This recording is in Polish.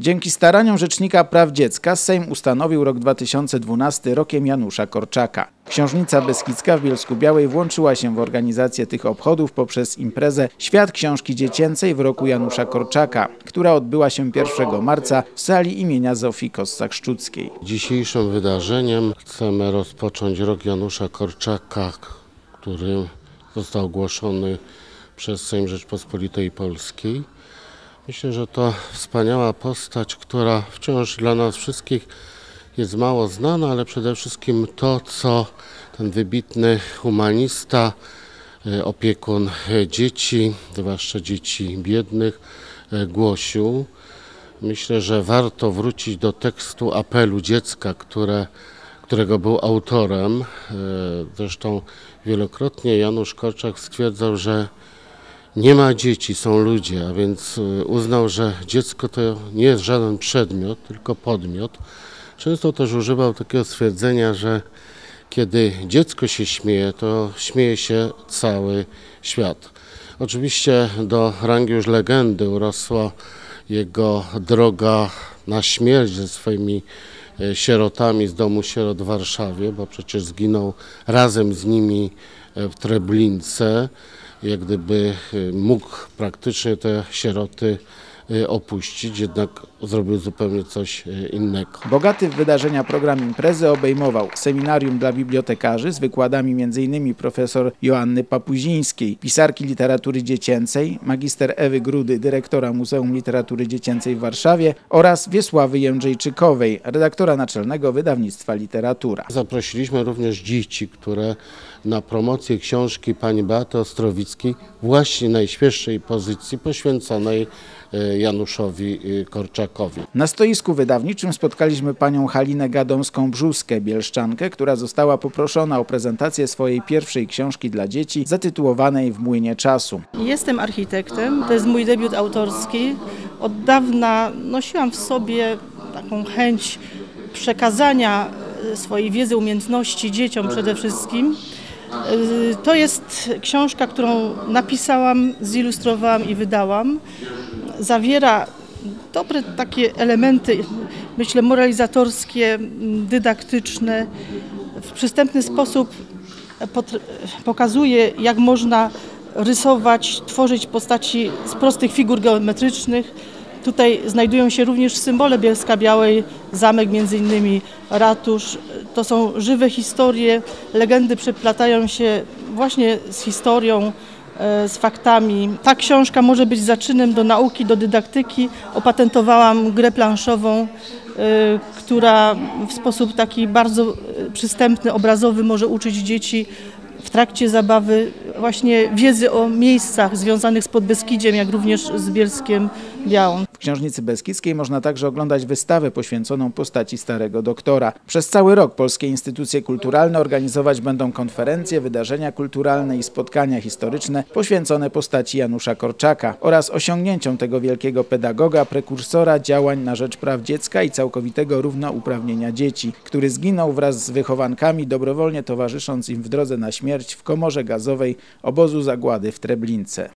Dzięki staraniom Rzecznika Praw Dziecka Sejm ustanowił rok 2012 rokiem Janusza Korczaka. Książnica Beskidzka w Bielsku Białej włączyła się w organizację tych obchodów poprzez imprezę Świat Książki Dziecięcej w roku Janusza Korczaka, która odbyła się 1 marca w sali imienia Zofii Kossak-Szczuckiej. Dzisiejszym wydarzeniem chcemy rozpocząć rok Janusza Korczaka, który został ogłoszony przez Sejm Rzeczpospolitej Polskiej. Myślę, że to wspaniała postać, która wciąż dla nas wszystkich jest mało znana, ale przede wszystkim to, co ten wybitny humanista, e, opiekun e, dzieci, zwłaszcza dzieci biednych, e, głosił. Myślę, że warto wrócić do tekstu apelu dziecka, które, którego był autorem. Zresztą wielokrotnie Janusz Korczak stwierdzał, że nie ma dzieci, są ludzie, a więc y, uznał, że dziecko to nie jest żaden przedmiot, tylko podmiot. Często też używał takiego stwierdzenia, że kiedy dziecko się śmieje, to śmieje się cały świat. Oczywiście do rangi już legendy urosła jego droga na śmierć ze swoimi e, sierotami z domu sierot w Warszawie, bo przecież zginął razem z nimi e, w Treblince jak gdyby y, mógł praktycznie te sieroty opuścić, jednak zrobił zupełnie coś y, innego. Bogaty w wydarzenia program imprezy obejmował seminarium dla bibliotekarzy z wykładami m.in. profesor Joanny Papuzińskiej, pisarki literatury dziecięcej, magister Ewy Grudy, dyrektora Muzeum Literatury Dziecięcej w Warszawie oraz Wiesławy Jędrzejczykowej, redaktora naczelnego wydawnictwa Literatura. Zaprosiliśmy również dzieci, które na promocję książki pani Beaty Ostrowickiej, właśnie najświeższej pozycji poświęconej e, Januszowi e, Korczakowi. Na stoisku wydawniczym spotkaliśmy panią Halinę Gadomską-Brzuskę, bielszczankę, która została poproszona o prezentację swojej pierwszej książki dla dzieci zatytułowanej W młynie czasu. Jestem architektem, to jest mój debiut autorski. Od dawna nosiłam w sobie taką chęć przekazania e, swojej wiedzy, umiejętności dzieciom przede wszystkim. Y, to jest książka, którą napisałam, zilustrowałam i wydałam. Zawiera dobre takie elementy, myślę, moralizatorskie, dydaktyczne. W przystępny sposób pokazuje, jak można rysować, tworzyć postaci z prostych figur geometrycznych Tutaj znajdują się również symbole Bielska Białej, zamek między innymi, ratusz. To są żywe historie, legendy przeplatają się właśnie z historią, z faktami. Ta książka może być zaczynem do nauki, do dydaktyki. Opatentowałam grę planszową, e, która w sposób taki bardzo e, przystępny, obrazowy może uczyć dzieci w trakcie zabawy właśnie wiedzy o miejscach związanych z Podbeskidziem, jak również z Bielskiem Białą. W Książnicy Beskidzkiej można także oglądać wystawę poświęconą postaci Starego Doktora. Przez cały rok polskie instytucje kulturalne organizować będą konferencje, wydarzenia kulturalne i spotkania historyczne poświęcone postaci Janusza Korczaka oraz osiągnięciom tego wielkiego pedagoga, prekursora działań na rzecz praw dziecka i całkowitego równouprawnienia dzieci, który zginął wraz z wychowankami, dobrowolnie towarzysząc im w drodze na śmierć w komorze gazowej obozu zagłady w Treblince.